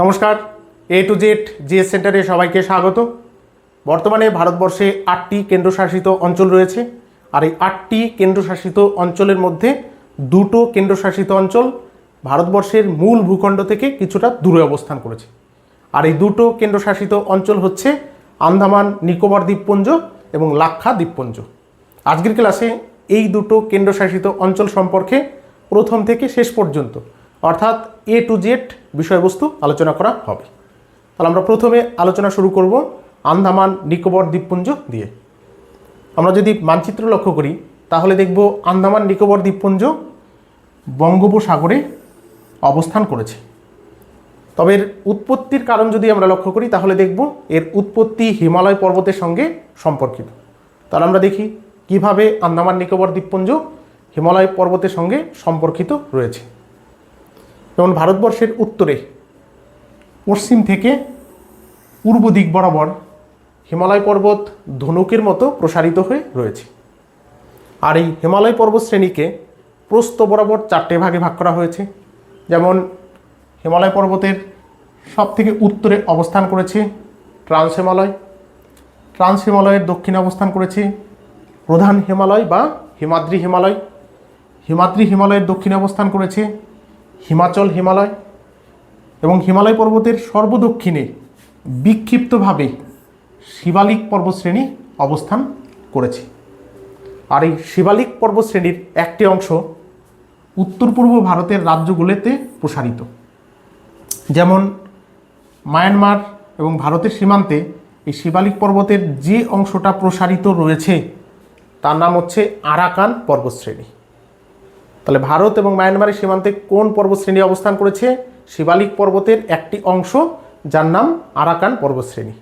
নমস্কার এ to Z GS সেন্টারে সবাইকে স্বাগত। বর্তমানে ভারতবর্ষে আটটি কেন্দ্রশাসিত অঞ্চল রয়েছে। আর এই আটটি কেন্দ্রশাসিত অঞ্চলের মধ্যে দুটো কেন্দ্রশাসিত অঞ্চল ভারতবর্ষের মূল ভূখণ্ড থেকে কিছুটা দূরে অবস্থান করেছে। আর এই দুটো কেন্দ্রশাসিত অঞ্চল হচ্ছে আন্দামান, নিকোবর দ্বীপপুঞ্জ এবং লাক্ষা দ্বীপপুঞ্জ। আজকের ক্লাসে এই দুটো কেন্দ্রশাসিত অঞ্চল সম্পর্কে প্রথম থেকে শেষ পর্যন্ত অর্থাৎ এ টু জেড বিষয়বস্তু আলোচনা করা হবে। তাহলে আমরা প্রথমে আলোচনা শুরু করব আন্দামান নিকোবর দ্বীপপুঞ্জ দিয়ে। আমরা যদি মানচিত্র লক্ষ্য করি, তাহলে দেখব আন্দামান নিকোবর দ্বীপপুঞ্জ বঙ্গোপসাগরে অবস্থান করেছে। তবে এর উৎপত্তির কারণ যদি আমরা লক্ষ্য করি, তাহলে দেখব এর উৎপত্তি হিমালয় পর্বতের সঙ্গে সম্পর্কিত। তাহলে আমরা দেখি কীভাবে আন্দামান নিকোবর দ্বীপপুঞ্জ হিমালয় পর্বতের সঙ্গে সম্পর্কিত রয়েছে। যেমন ভারতবর্ষের উত্তরে, পশ্চিম থেকে পূর্ব দিক বরাবর হিমালয় পর্বত ধনুকের মতো প্রসারিত হয়ে রয়েছে। আর এই হিমালয় পর্বত শ্রেণীকে প্রস্থ বরাবর চারটে ভাগে ভাগ করা হয়েছে। যেমন হিমালয় পর্বতের সব থেকে উত্তরে অবস্থান করেছে ট্রান্স হিমালয়, ট্রান্স হিমালয়ের দক্ষিণে অবস্থান করেছে প্রধান হিমালয় বা হিমাদ্রি হিমালয়, হিমাদ্রি হিমালয়ের দক্ষিণে অবস্থান করেছে হিমাচল হিমালয় এবং হিমালয় পর্বতের সর্বদক্ষিণে বিক্ষিপ্তভাবে শিবালিক পর্বতশ্রেণী অবস্থান করেছে। আর এই শিবালিক পর্বতশ্রেণীর একটি অংশ উত্তর পূর্ব ভারতের রাজ্যগুলোতে প্রসারিত। যেমন মায়ানমার এবং ভারতের সীমান্তে এই শিবালিক পর্বতের যে অংশটা প্রসারিত রয়েছে, তার নাম হচ্ছে আরাকান পর্বতশ্রেণী তাহলে ভারত এবং মায়ানমারের সীমান্তে কোন পর্বতশ্রেণী অবস্থান করেছে? শিবালিক পর্বতের একটি অংশ, যার নাম আরাকান পর্বতশ্রেণী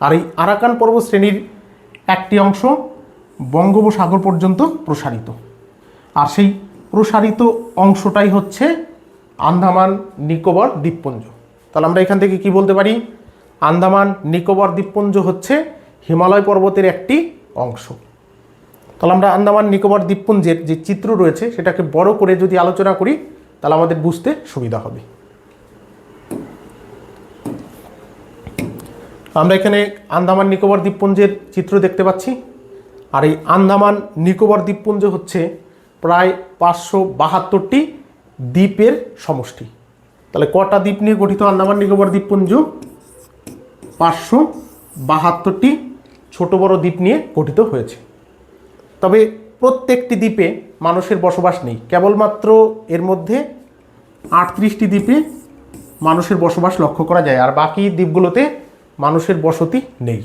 আর এই আরাকান পর্বতশ্রেণীর একটি অংশ বঙ্গোপসাগর পর্যন্ত প্রসারিত। আর সেই প্রসারিত অংশটাই হচ্ছে আন্দামান নিকোবর দ্বীপপুঞ্জ। তাহলে আমরা এখান থেকে কি বলতে পারি? আন্দামান নিকোবর দ্বীপপুঞ্জ হচ্ছে হিমালয় পর্বতের একটি অংশ। তাহলে আমরা আন্দামান, নিকোবর, দ্বীপপুঞ্জের যে চিত্র রয়েছে সেটাকে বড় করে যদি আলোচনা করি, তাহলে আমাদের বুঝতে সুবিধা হবে। আমরা এখানে আন্দামান, নিকোবর, দ্বীপপুঞ্জের চিত্র দেখতে পাচ্ছি। আর এই আন্দামান, নিকোবর, দ্বীপপুঞ্জ হচ্ছে প্রায় পাঁচশো বাহাত্তরটি দ্বীপের সমষ্টি। তাহলে কটা দ্বীপ নিয়ে গঠিত? আন্দামান, নিকোবর, দ্বীপপুঞ্জ পাঁচশো বাহাত্তরটি ছোট বড় দ্বীপ নিয়ে গঠিত হয়েছে। তবে প্রত্যেকটি দ্বীপে মানুষের বসবাস নেই। কেবলমাত্র এর মধ্যে আটত্রিশটি দ্বীপে মানুষের বসবাস লক্ষ্য করা যায়, আর বাকি দ্বীপগুলোতে মানুষের বসতি নেই।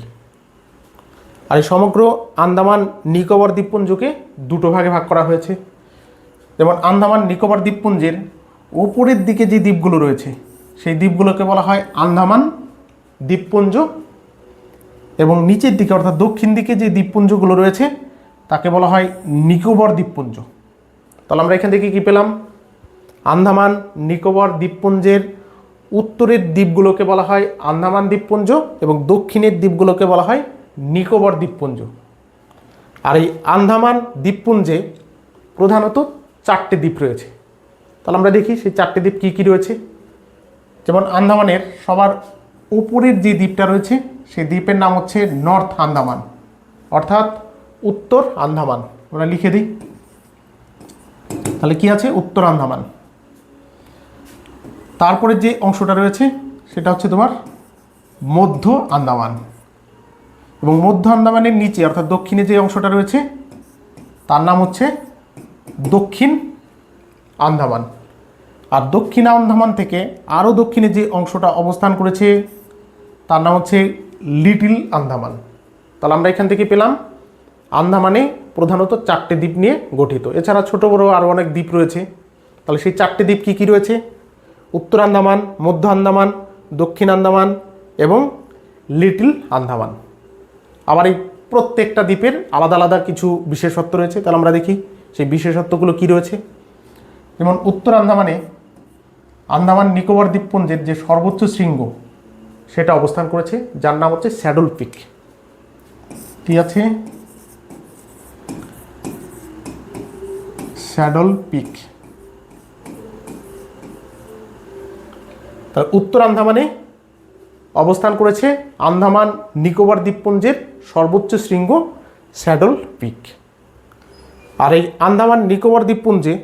আর এই সমগ্র আন্দামান নিকোবর দ্বীপপুঞ্জকে দুটো ভাগে ভাগ করা হয়েছে। যেমন আন্দামান নিকোবর দ্বীপপুঞ্জের ওপরের দিকে যে দ্বীপগুলো রয়েছে, সেই দ্বীপগুলোকে বলা হয় আন্দামান দ্বীপপুঞ্জ এবং নিচের দিকে অর্থাৎ দক্ষিণ দিকে যে দ্বীপপুঞ্জগুলো রয়েছে তাকে বলা হয় নিকোবর দ্বীপপুঞ্জ। তাহলে আমরা এখান থেকে কী পেলাম? আন্দামান নিকোবর দ্বীপপুঞ্জের উত্তরের দ্বীপগুলোকে বলা হয় আন্দামান দ্বীপপুঞ্জ এবং দক্ষিণের দ্বীপগুলোকে বলা হয় নিকোবর দ্বীপপুঞ্জ। আর এই আন্দামান দ্বীপপুঞ্জে প্রধানত চারটে দ্বীপ রয়েছে। তাহলে আমরা দেখি সেই চারটে দ্বীপ কী কী রয়েছে। যেমন আন্দামানের সবার উপরের যে দ্বীপটা রয়েছে, সেই দ্বীপের নাম হচ্ছে নর্থ আন্দামান। অর্থাৎ উত্তর আন্দামান। ওরা লিখে দিই। তাহলে কি আছে? উত্তর আন্দামান। তারপরে যে অংশটা রয়েছে, সেটা হচ্ছে তোমার মধ্য আন্দামান। এবং মধ্য আন্দামানের নিচে, অর্থাৎ দক্ষিণে যে অংশটা রয়েছে, তার নাম হচ্ছে দক্ষিণ আন্দামান। আর দক্ষিণ আন্দামান থেকে আরও দক্ষিণে যে অংশটা অবস্থান করেছে, তার নাম হচ্ছে লিটিল আন্দামান। তাহলে আমরা এখান থেকে পেলাম আন্দামানে প্রধানত চারটে দ্বীপ নিয়ে গঠিত। এছাড়া ছোট বড় আরও অনেক দ্বীপ রয়েছে। তাহলে সেই চারটে দ্বীপ কী কী রয়েছে? উত্তর আন্দামান, মধ্য আন্দামান, দক্ষিণ আন্দামান এবং লিটল আন্দামান। আবার এই প্রত্যেকটা দ্বীপের আলাদা আলাদা কিছু বিশেষত্ব রয়েছে। তাহলে আমরা দেখি সেই বিশেষত্বগুলো কী রয়েছে। যেমন উত্তর আন্দামানে আন্দামান নিকোবর দ্বীপপুঞ্জের যে সর্বোচ্চ শৃঙ্গ, সেটা অবস্থান করেছে। যার নাম হচ্ছে স্যাডল পিক ঠিক আছে? স্যাডল পিক তাহলে উত্তর আন্দামানে অবস্থান করেছে আন্দামান নিকোবর দ্বীপপুঞ্জের সর্বোচ্চ শৃঙ্গ স্যাডল পিক আর এই আন্দামান নিকোবর দ্বীপপুঞ্জে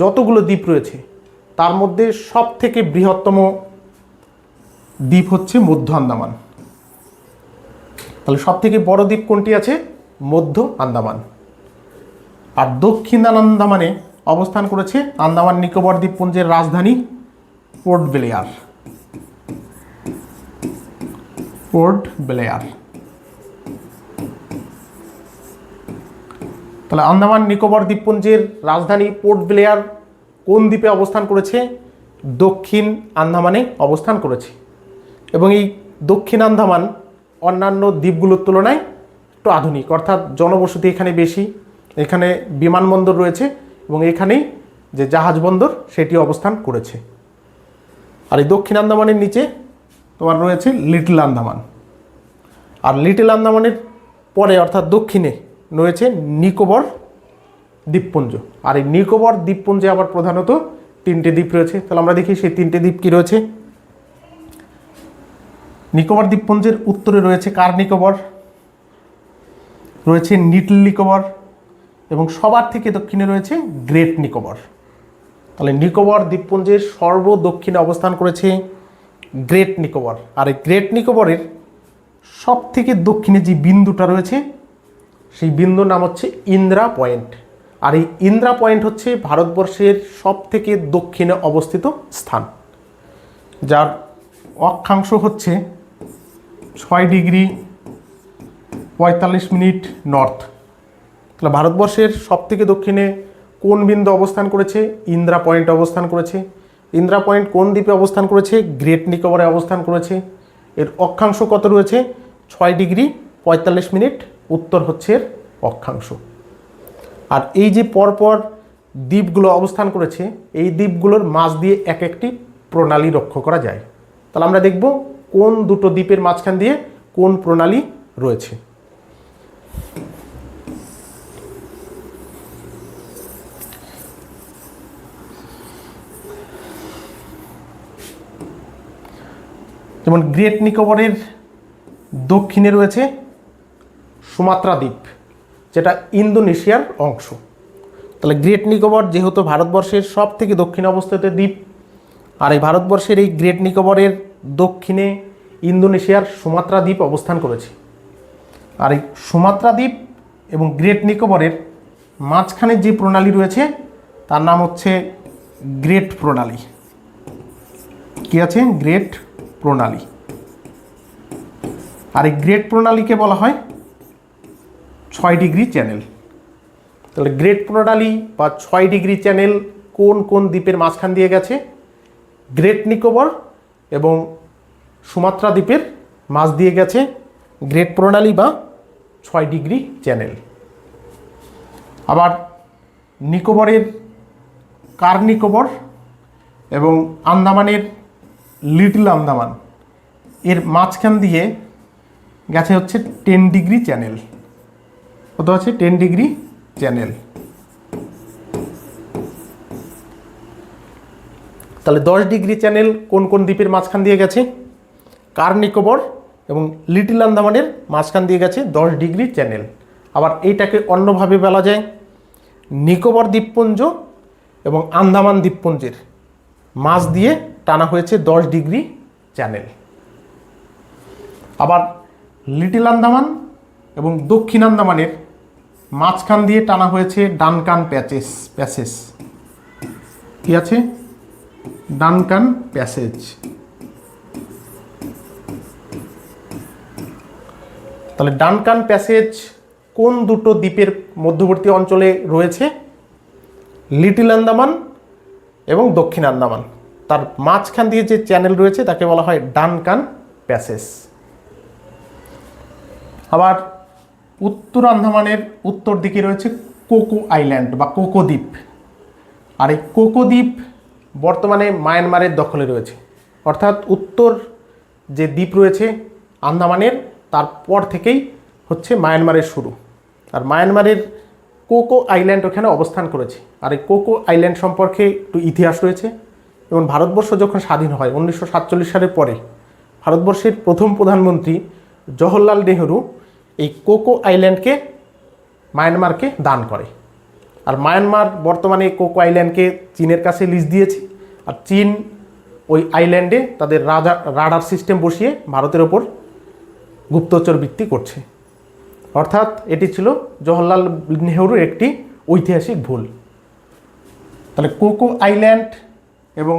যতগুলো দ্বীপ রয়েছে, তার মধ্যে সব থেকে বৃহত্তম দ্বীপ হচ্ছে মধ্য আন্দামান। তাহলে সব থেকে বড় দ্বীপ কোনটি আছে? মধ্য আন্দামান। আর দক্ষিণ আন্দামানে অবস্থান করেছে আন্দামান নিকোবর দ্বীপপুঞ্জের রাজধানী পোর্ট ব্লেয়ার। Port Blair. তাহলে আন্দামান নিকোবর দ্বীপপুঞ্জের রাজধানী পোর্ট ব্লেয়ার কোন দ্বীপে অবস্থান করেছে? দক্ষিণ আন্দামানে অবস্থান করেছে। এবং এই দক্ষিণ আন্দামান অন্যান্য দ্বীপগুলোর তুলনায় একটু আধুনিক, অর্থাৎ জনবসতি এখানে বেশি। এখানে বিমানবন্দর রয়েছে এবং এখানেই যে জাহাজ বন্দর সেটি অবস্থান করেছে। আর এই দক্ষিণ আন্দামানের নিচে তোমার রয়েছে লিটল আন্দামান। আর লিটল আন্দামানের পরে অর্থাৎ দক্ষিণে রয়েছে নিকোবর দ্বীপপুঞ্জ। আর এই নিকোবর দ্বীপপুঞ্জে আবার প্রধানত তিনটে দ্বীপ রয়েছে। তাহলে আমরা দেখি সেই তিনটে দ্বীপ কী রয়েছে। নিকোবর দ্বীপপুঞ্জের উত্তরে রয়েছে কার নিকোবর? রয়েছে নিটল নিকোবর এবং সবার থেকে দক্ষিণে রয়েছে গ্রেট নিকোবর। তাহলে নিকোবর দ্বীপপুঞ্জের সর্ব দক্ষিণে অবস্থান করেছে গ্রেট নিকোবর। আর এই গ্রেট নিকোবরের সব থেকে দক্ষিণে যে বিন্দুটা রয়েছে, সেই বিন্দুর নাম হচ্ছে ইন্দ্রা পয়েন্ট। আর এই ইন্দ্রা পয়েন্ট হচ্ছে ভারতবর্ষের সব থেকে দক্ষিণে অবস্থিত স্থান। যার অক্ষাংশ হচ্ছে ছয় ডিগ্রি পঁয়তাল্লিশ মিনিট নর্থ। তাহলে ভারতবর্ষের সব থেকে দক্ষিণে কোন বিন্দু অবস্থান করেছে? ইন্দ্রা পয়েন্ট অবস্থান করেছে। ইন্দ্রা পয়েন্ট কোন দ্বীপে অবস্থান করেছে? গ্রেট নিকোবরে অবস্থান করেছে। এর অক্ষাংশ কত রয়েছে? ছয় ডিগ্রি পঁয়তাল্লিশ মিনিট। উত্তর হচ্ছে এর অক্ষাংশ। আর এই যে পরপর দ্বীপগুলো অবস্থান করেছে, এই দ্বীপগুলোর মাঝ দিয়ে এক একটি প্রণালী লক্ষ্য করা যায়। তাহলে আমরা দেখব কোন দুটো দ্বীপের মাঝখান দিয়ে কোন প্রণালী রয়েছে। যেমন গ্রেট নিকোবরের দক্ষিণে রয়েছে সুমাত্রা দ্বীপ, যেটা ইন্দোনেশিয়ার অংশ। তাহলে গ্রেট নিকোবর যেহেতু ভারতবর্ষের সব থেকে দক্ষিণে অবস্থিত দ্বীপ, আর এই ভারতবর্ষের এই গ্রেট নিকোবরের দক্ষিণে ইন্দোনেশিয়ার সুমাত্রা দ্বীপ অবস্থান করেছে। আর এই সুমাত্রা দ্বীপ এবং গ্রেট নিকোবরের মাঝখানে যে প্রণালী রয়েছে, তার নাম হচ্ছে গ্রেট প্রণালী। কি আছে? গ্রেট প্রণালী। আর এই গ্রেট প্রণালীকে বলা হয় ছয় ডিগ্রি চ্যানেল। তাহলে গ্রেট প্রণালী বা ছয় ডিগ্রি চ্যানেল কোন কোন দ্বীপের মাঝখান দিয়ে গেছে? গ্রেট নিকোবর এবং সুমাত্রা দ্বীপের মাঝ দিয়ে গেছে গ্রেট প্রণালী বা ছয় ডিগ্রি চ্যানেল। আবার নিকোবরের কার নিকোবর এবং আন্দামানের লিটল আন্দামান। এর মাঝখান দিয়ে গেছে হচ্ছে টেন ডিগ্রি চ্যানেল। কত আছে? Ten degree channel. তাহলে দশ ডিগ্রি চ্যানেল কোন কোন দ্বীপের মাঝখান দিয়ে গেছে? কার নিকোবর এবং লিটল আন্দামানের মাঝখান দিয়ে গেছে দশ ডিগ্রি চ্যানেল। আবার এইটাকে অন্যভাবে বলা যায় নিকোবর দ্বীপপুঞ্জ এবং আন্দামান দ্বীপপুঞ্জের। মাঝ দিয়ে টানা হয়েছে দশ ডিগ্রি চ্যানেল। আবার লিটিল আন্দামান এবং দক্ষিণ আন্দামানের মাঝখান দিয়ে টানা হয়েছে ডানকান প্যাচেস প্যাসেজ কি আছে? Duncan passage. তাহলে ডানকান প্যাসেজ কোন দুটো দ্বীপের মধ্যবর্তী অঞ্চলে রয়েছে? লিটিল আন্দামান এবং দক্ষিণ আন্দামান। তার মাঝখান দিয়ে যে চ্যানেল রয়েছে, তাকে বলা হয় ডানকান প্যাসেজ আবার উত্তর আন্দামানের উত্তর দিকে রয়েছে কোকো আইল্যান্ড বা কোকো দ্বীপ। আর এই কোকো দ্বীপ বর্তমানে মায়ানমারের দখলে রয়েছে। অর্থাৎ উত্তর যে দ্বীপ রয়েছে আন্দামানের, তারপর থেকেই হচ্ছে মায়ানমারের শুরু। আর মায়ানমারের কোকো আইল্যান্ড ওখানে অবস্থান করেছে। আর এই কোকো আইল্যান্ড সম্পর্কে একটু ইতিহাস রয়েছে। এবং ভারতবর্ষ যখন স্বাধীন হয় উনিশশো সাতচল্লিশ সালের পরে, ভারতবর্ষের প্রথম প্রধানমন্ত্রী জওহরলাল নেহরু এই কোকো আইল্যান্ডকে মায়ানমারকে দান করে। আর মায়ানমার বর্তমানে কোকো আইল্যান্ডকে চীনের কাছে লিজ দিয়েছে। আর চীন ওই আইল্যান্ডে তাদের রাজা, রাডার সিস্টেম বসিয়ে ভারতের ওপর গুপ্তচর বৃত্তি করছে। অর্থাৎ এটি ছিল জওহরলাল নেহরুর একটি ঐতিহাসিক ভুল। তাহলে কোকো আইল্যান্ড এবং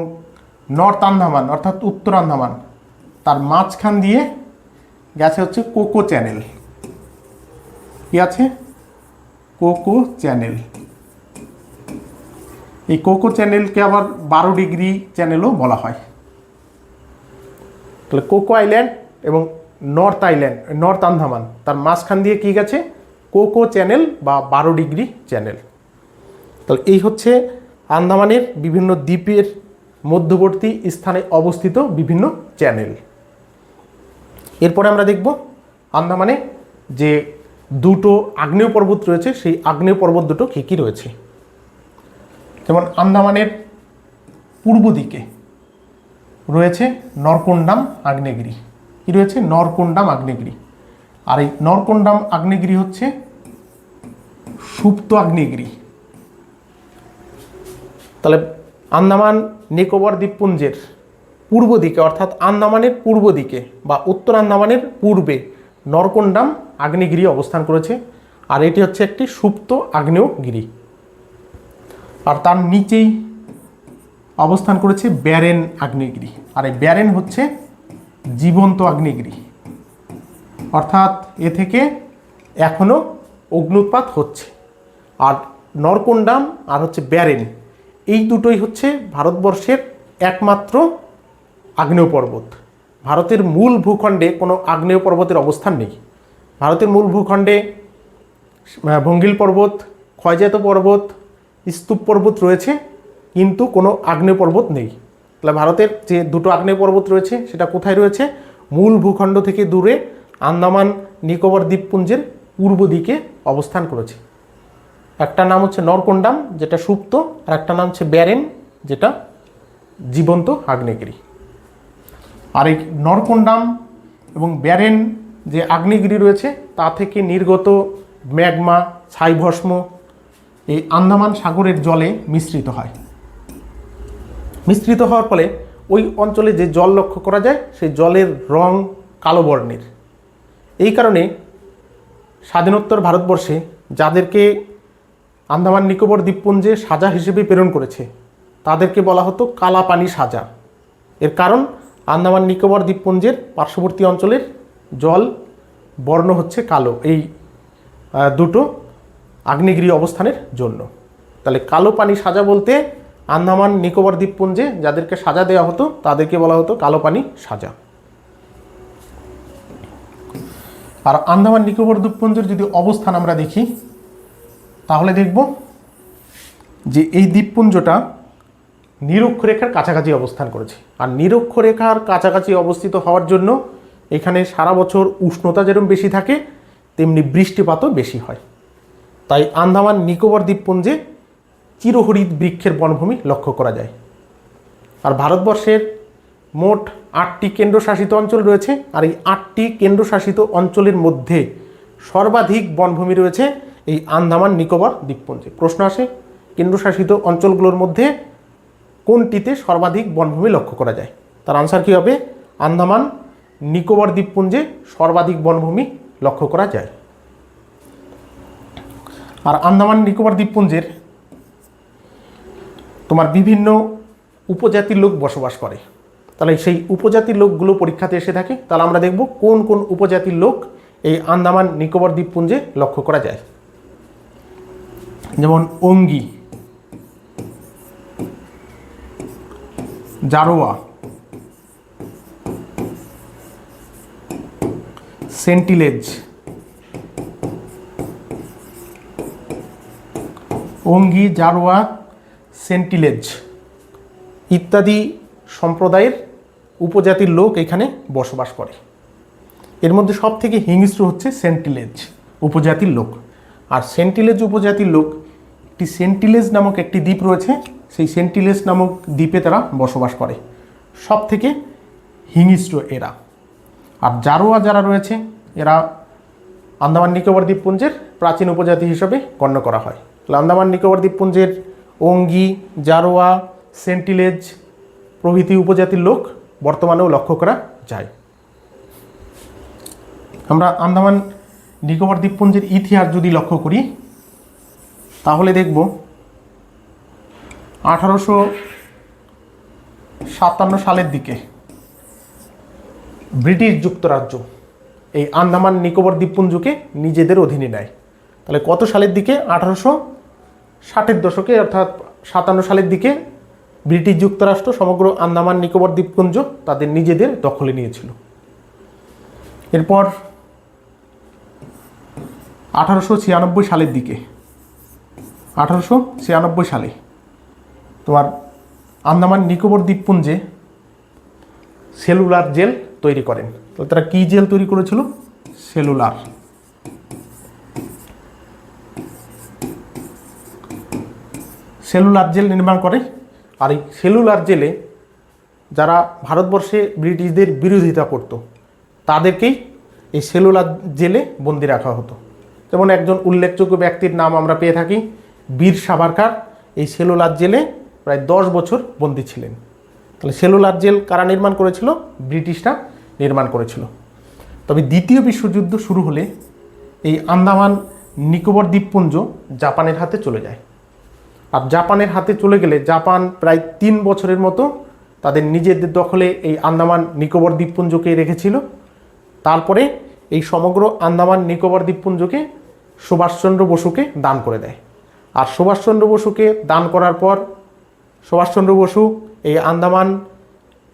নর্থ আন্দামান, অর্থাৎ উত্তর আন্দামান, তার মাঝখান দিয়ে গেছে হচ্ছে কোকো চ্যানেল। কি আছে? Cocoa channel. এই কোকো চ্যানেলকে আবার বারো ডিগ্রি চ্যানেলও বলা হয়। তাহলে কোকো আইল্যান্ড এবং নর্থ আইল্যান্ড, নর্থ আন্দামান, তার মাঝখান দিয়ে কি গেছে? কোকো চ্যানেল বা বারো ডিগ্রি চ্যানেল। তাহলে এই হচ্ছে আন্দামানের বিভিন্ন দ্বীপের মধ্যবর্তী স্থানে অবস্থিত বিভিন্ন চ্যানেল। এরপরে আমরা দেখব আন্দামানে যে দুটো আগ্নেয় পর্বত রয়েছে, সেই আগ্নেয় পর্বত দুটো কী কী রয়েছে। যেমন আন্দামানের পূর্ব দিকে রয়েছে নরকুন্ডাম আগ্নেয়গিরি। কি রয়েছে? নরকুন্ডাম আগ্নেয়গিরি। আর এই নরকুন্ডাম আগ্নেয়গিরি হচ্ছে সুপ্ত আগ্নেয়গিরি। তাহলে আন্দামান নিকোবর দ্বীপপুঞ্জের পূর্ব দিকে, অর্থাৎ আন্দামানের পূর্ব দিকে বা উত্তর আন্দামানের পূর্বে নরকুন্ডাম আগ্নেয়গিরি অবস্থান করেছে। আর এটি হচ্ছে একটি সুপ্ত আগ্নেয়গিরি। আর তার নিচেই অবস্থান করেছে ব্যারেন আগ্নেয়গিরি। আর এই ব্যারেন হচ্ছে জীবন্ত আগ্নেয়গিরি। অর্থাৎ এ থেকে এখনও অগ্নুৎপাত হচ্ছে। আর নরকুন্ডাম আর হচ্ছে ব্যারেন এই দুটোই হচ্ছে ভারতবর্ষের একমাত্র আগ্নেয় পর্বত ভারতের মূল ভূখণ্ডে কোনো আগ্নেয় পর্বতের অবস্থান নেই। ভারতের মূল ভূখণ্ডে ভঙ্গিল পর্বত, ক্ষয়জাত পর্বত, স্তূপ পর্বত রয়েছে, কিন্তু কোনো আগ্নেয় পর্বত নেই। তাহলে ভারতের যে দুটো আগ্নেয় পর্বত রয়েছে, সেটা কোথায় রয়েছে? মূল ভূখণ্ড থেকে দূরে আন্দামান নিকোবর দ্বীপপুঞ্জের পূর্ব দিকে অবস্থান করেছে। একটা নাম হচ্ছে নরকোন্ডাম, যেটা সুপ্ত, আর একটা নাম হচ্ছে ব্যারেন, যেটা জীবন্ত আগ্নেয়গিরি। আর এই নরকোন্ডাম এবং ব্যারেন যে আগ্নেয়গিরি রয়েছে, তা থেকে নির্গত ম্যাগমা, ছাইভস্ম, এই আন্দামান সাগরের জলে মিশ্রিত হয়। মিশ্রিত হওয়ার ফলে ওই অঞ্চলে যে জল লক্ষ্য করা যায়, সেই জলের রং কালো বর্ণের। এই কারণে স্বাধীনোত্তর ভারতবর্ষে যাদেরকে আন্দামান নিকোবর দ্বীপপুঞ্জে সাজা হিসেবে প্রেরণ করেছে। তাদেরকে বলা হতো কালাপানি সাজা। এর কারণ, আন্দামান নিকোবর দ্বীপপুঞ্জের পার্শ্ববর্তী অঞ্চলের জল বর্ণ হচ্ছে কালো, এই দুটো আগ্নেয়গিরি অবস্থানের জন্য। তাহলে কালো পানি সাজা বলতে আন্দামান নিকোবর দ্বীপপুঞ্জে যাদেরকে সাজা দেওয়া হতো, তাদেরকে বলা হতো কালো পানি সাজা। আর আন্দামান নিকোবর দ্বীপপুঞ্জের যদি অবস্থান আমরা দেখি তাহলে দেখব যে এই দ্বীপপুঞ্জটা নিরক্ষরেখার কাছাকাছি অবস্থান করেছে। আর নিরক্ষরেখার কাছাকাছি অবস্থিত হওয়ার জন্য এখানে সারা বছর উষ্ণতা যেরকম বেশি থাকে, তেমনি বৃষ্টিপাতও বেশি হয়। তাই আন্দামান নিকোবর দ্বীপপুঞ্জে চিরহরিত বৃক্ষের বনভূমি লক্ষ্য করা যায়। আর ভারতবর্ষের মোট আটটি কেন্দ্রশাসিত অঞ্চল রয়েছে, আর এই আটটি কেন্দ্রশাসিত অঞ্চলের মধ্যে সর্বাধিক বনভূমি রয়েছে এই আন্দামান, নিকোবর দ্বীপপুঞ্জে। প্রশ্ন আসে, কেন্দ্রশাসিত অঞ্চলগুলোর মধ্যে কোনটিতে সর্বাধিক বনভূমি লক্ষ্য করা যায়? তার আনসার কী হবে? আন্দামান, নিকোবর দ্বীপপুঞ্জে সর্বাধিক বনভূমি লক্ষ্য করা যায়। আর আন্দামান, নিকোবর দ্বীপপুঞ্জের তোমার বিভিন্ন উপজাতির লোক বসবাস করে। তাহলে সেই উপজাতির লোকগুলো পরীক্ষাতে এসে থাকে। তাহলে আমরা দেখব কোন কোন উপজাতির লোক এই আন্দামান, নিকোবর দ্বীপপুঞ্জে লক্ষ্য করা যায়। যেমন অঙ্গি, জারোয়া, সেন্টিলেজ, অঙ্গি, জারোয়া, সেন্টিলেজ ইত্যাদি সম্প্রদায়ের উপজাতির লোক এখানে বসবাস করে। এর মধ্যে সব থেকে হিংস্র হচ্ছে সেন্টিলেজ উপজাতির লোক। আর সেন্টিলেজ উপজাতির লোক, একটি সেন্টিলেজ নামক একটি দ্বীপ রয়েছে, সেই সেন্টিলেস নামক দ্বীপে তারা বসবাস করে। সব থেকে হিংস্র এরা। আর জারোয়া যারা রয়েছে, এরা আন্দামান নিকোবর দ্বীপপুঞ্জের প্রাচীন উপজাতি হিসেবে গণ্য করা হয়। তাহলে আন্দামান নিকোবর দ্বীপপুঞ্জের অঙ্গি, জারোয়া সেন্টিলেজ প্রভৃতি উপজাতির লোক বর্তমানেও লক্ষ্য করা যায়। আমরা আন্দামান নিকোবর দ্বীপপুঞ্জের ইতিহাস যদি লক্ষ্য করি, তাহলে দেখব আঠারোশো সাতান্ন সালের দিকে ব্রিটিশ যুক্তরাজ্য এই আন্দামান নিকোবর দ্বীপপুঞ্জকে নিজেদের অধীনে নেয়। তাহলে কত সালের দিকে? আঠারোশো ষাটের দশকে, অর্থাৎ সাতান্ন সালের দিকে ব্রিটিশ যুক্তরাষ্ট্র সমগ্র আন্দামান নিকোবর দ্বীপপুঞ্জ তাদের নিজেদের দখলে নিয়েছিল। এরপর আঠারোশো ছিয়ানব্বই সালের দিকে। আঠারোশো ছিয়ানব্বই সালে তোমার আন্দামান নিকোবর দ্বীপপুঞ্জে সেলুলার জেল তৈরি করেন। তো তারা কী জেল তৈরি করেছিল? সেলুলার। সেলুলার জেল নির্মাণ করে আর এই সেলুলার জেলে যারা ভারতবর্ষে ব্রিটিশদের বিরোধিতা করত, তাদেরকেই এই সেলুলার জেলে বন্দি রাখা হতো। যেমন একজন উল্লেখযোগ্য ব্যক্তির নাম আমরা পেয়ে থাকি, বীর সাভারকার। এই সেলুলার জেলে প্রায় দশ বছর বন্দি ছিলেন। তাহলে সেলুলার জেল কারা নির্মাণ করেছিল? ব্রিটিশরা নির্মাণ করেছিল। তবে দ্বিতীয় বিশ্বযুদ্ধ শুরু হলে এই আন্দামান নিকোবর দ্বীপপুঞ্জ জাপানের হাতে চলে যায়। আর জাপানের হাতে চলে গেলে জাপান প্রায় তিন বছরের মতো তাদের নিজেদের দখলে এই আন্দামান নিকোবর দ্বীপপুঞ্জকে রেখেছিল। তারপরে এই সমগ্র আন্দামান নিকোবর দ্বীপপুঞ্জকে সুভাষচন্দ্র বসুকে দান করে দেয়। আর সুভাষচন্দ্র বসুকে দান করার পর সুভাষচন্দ্র বসু এই আন্দামান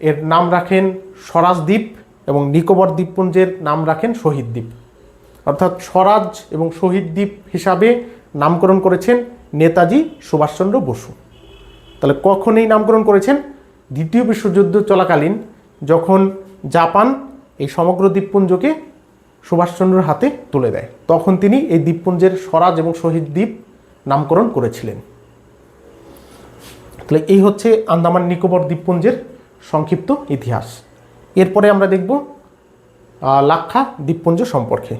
এর নাম রাখেন স্বরাজ দ্বীপ এবং নিকোবর দ্বীপপুঞ্জের নাম রাখেন শহীদ দ্বীপ। অর্থাৎ স্বরাজ এবং শহীদ দ্বীপ হিসাবে নামকরণ করেছেন নেতাজি সুভাষচন্দ্র বসু। তাহলে কখন এই নামকরণ করেছেন দ্বিতীয় বিশ্বযুদ্ধ চলাকালীন যখন জাপান এই সমগ্র দ্বীপপুঞ্জকে সুভাষচন্দ্রের হাতে তুলে দেয়। তখন তিনি এই দ্বীপপুঞ্জের স্বরাজ এবং শহীদ দ্বীপ নামকরণ করেছিলেন। তাহলে এই হচ্ছে আন্দামান নিকোবর দ্বীপপুঞ্জের সংক্ষিপ্ত ইতিহাস। এরপরে আমরা দেখব লাক্ষা দ্বীপপুঞ্জ সম্পর্কে।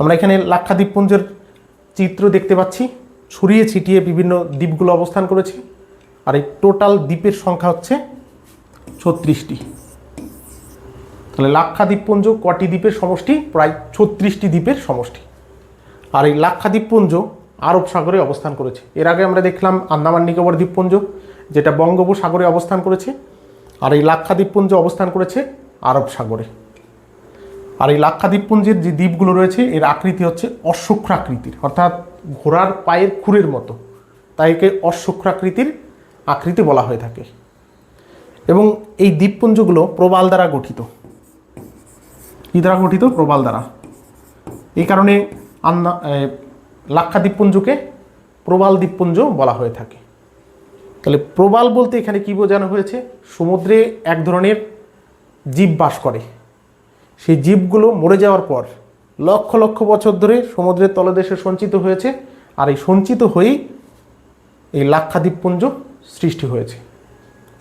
আমরা এখানে লাক্ষা দ্বীপপুঞ্জের চিত্র দেখতে পাচ্ছি। ছড়িয়ে ছিটিয়ে বিভিন্ন দ্বীপগুলো অবস্থান করেছে। আর এই টোটাল দ্বীপের সংখ্যা হচ্ছে ছত্রিশটি। তাহলে লাক্ষা দ্বীপপুঞ্জ কটি দ্বীপের সমষ্টি? প্রায় ছত্রিশটি দ্বীপের সমষ্টি। আর এই লাক্ষা দ্বীপপুঞ্জ আরব সাগরে অবস্থান করেছে। এর আগে আমরা দেখলাম আন্দামান নিকোবর দ্বীপপুঞ্জ, যেটা বঙ্গোপসাগরে অবস্থান করেছে। আর এই লাক্ষা দ্বীপপুঞ্জ অবস্থান করেছে আরব সাগরে। আর এই লাক্ষা দ্বীপপুঞ্জের যে দ্বীপগুলো রয়েছে, এর আকৃতি হচ্ছে অশ্বক্ষাকৃতির অর্থাৎ ঘোড়ার পায়ের খুরের মতো। তাই একে অশ্বক্ষাকৃতির আকৃতি বলা হয়ে থাকে। এবং এই দ্বীপপুঞ্জগুলো প্রবাল দ্বারা গঠিত। কী দ্বারা গঠিত? প্রবাল দ্বারা। এই কারণে আন্না লাক্ষা দ্বীপপুঞ্জকে প্রবাল দ্বীপপুঞ্জ বলা হয়ে থাকে। তাহলে প্রবাল বলতে এখানে কী বোঝানো হয়েছে? সমুদ্রে এক ধরনের জীব বাস করে। সেই জীবগুলো মরে যাওয়ার পর লক্ষ লক্ষ বছর ধরে সমুদ্রের তলদেশে সঞ্চিত হয়েছে। আর এই সঞ্চিত হয়েই এই লাক্ষা দ্বীপপুঞ্জ সৃষ্টি হয়েছে।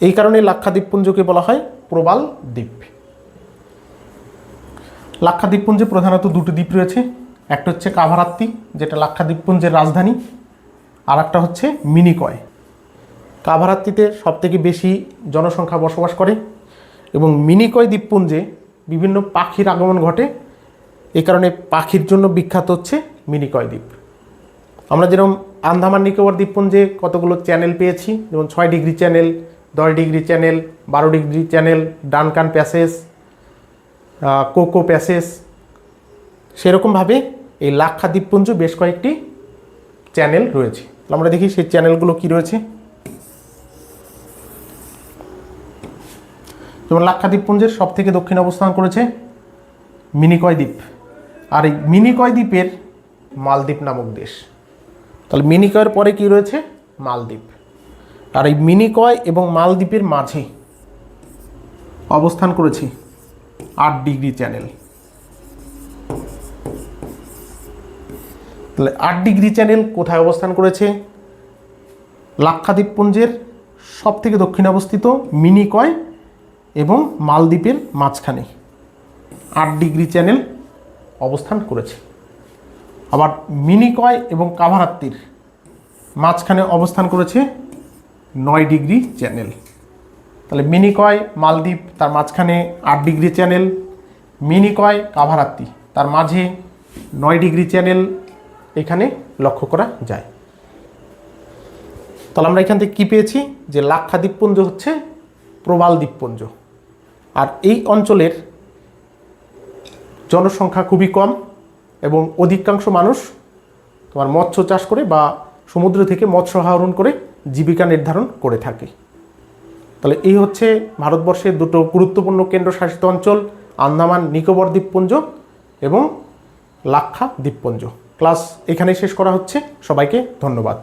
এই কারণে লাক্ষা দ্বীপপুঞ্জকে বলা হয় প্রবাল দ্বীপ। লাক্ষা দ্বীপপুঞ্জে প্রধানত দুটো দ্বীপ রয়েছে। একটা হচ্ছে কাভারাত্তি, যেটা লাক্ষা দ্বীপপুঞ্জের রাজধানী আর একটা হচ্ছে মিনিকয়। কাভারাত্তিতে সবথেকে বেশি জনসংখ্যা বসবাস করে এবং মিনিকয় দ্বীপপুঞ্জে বিভিন্ন পাখির আগমন ঘটে। এই কারণে পাখির জন্য বিখ্যাত হচ্ছে মিনিকয় দ্বীপ। আমরা যেরকম আন্দামান নিকোবর দ্বীপপুঞ্জে কতগুলো চ্যানেল পেয়েছি, যেমন ছয় ডিগ্রি চ্যানেল দশ ডিগ্রি চ্যানেল, বারো degree channel, Duncan passage Coco passage সেরকমভাবে এই লাক্ষা দ্বীপপুঞ্জ বেশ কয়েকটি চ্যানেল রয়েছে। আমরা দেখি সেই চ্যানেলগুলো কি রয়েছে। যেমন লাক্ষা দ্বীপপুঞ্জের সব থেকে দক্ষিণ অবস্থান করেছে মিনিকয় দ্বীপ। আর এই মিনিকয় দ্বীপের মালদ্বীপ নামক দেশ। তাহলে মিনিকয়ের পরে কি রয়েছে? মালদ্বীপ। আর এই মিনিকয় এবং মালদ্বীপের মাঝে অবস্থান করেছে আট ডিগ্রি চ্যানেল। তাহলে আট ডিগ্রি চ্যানেল কোথায় অবস্থান করেছে? লাক্ষাদ্বীপপুঞ্জের সব থেকে দক্ষিণে অবস্থিত মিনিকয় এবং মালদ্বীপের মাঝখানে আট ডিগ্রি চ্যানেল অবস্থান করেছে। আবার মিনিকয় এবং কাভারাত্তির মাঝখানে অবস্থান করেছে নয় ডিগ্রি চ্যানেল। তাহলে মিনিকয়, মালদ্বীপ, তার মাঝখানে আট ডিগ্রি চ্যানেল। মিনিকয়, কাভারাত্তি, তার মাঝে নয় ডিগ্রি চ্যানেল এখানে লক্ষ্য করা যায়। তাহলে আমরা এখান থেকে কী পেয়েছি? যে লাক্ষা দ্বীপপুঞ্জ হচ্ছে প্রবাল দ্বীপপুঞ্জ। আর এই অঞ্চলের জনসংখ্যা খুবই কম এবং অধিকাংশ মানুষ তোমার মৎস্য চাষ করে বা সমুদ্র থেকে মৎস্য আহরণ করে জীবিকা নির্ধারণ করে থাকে। তাহলে এই হচ্ছে ভারতবর্ষের দুটো গুরুত্বপূর্ণ কেন্দ্রশাসিত অঞ্চল, আন্দামান নিকোবর দ্বীপপুঞ্জ এবং লাক্ষা দ্বীপপুঞ্জ। ক্লাস এখানেই শেষ করা হচ্ছে। সবাইকে ধন্যবাদ।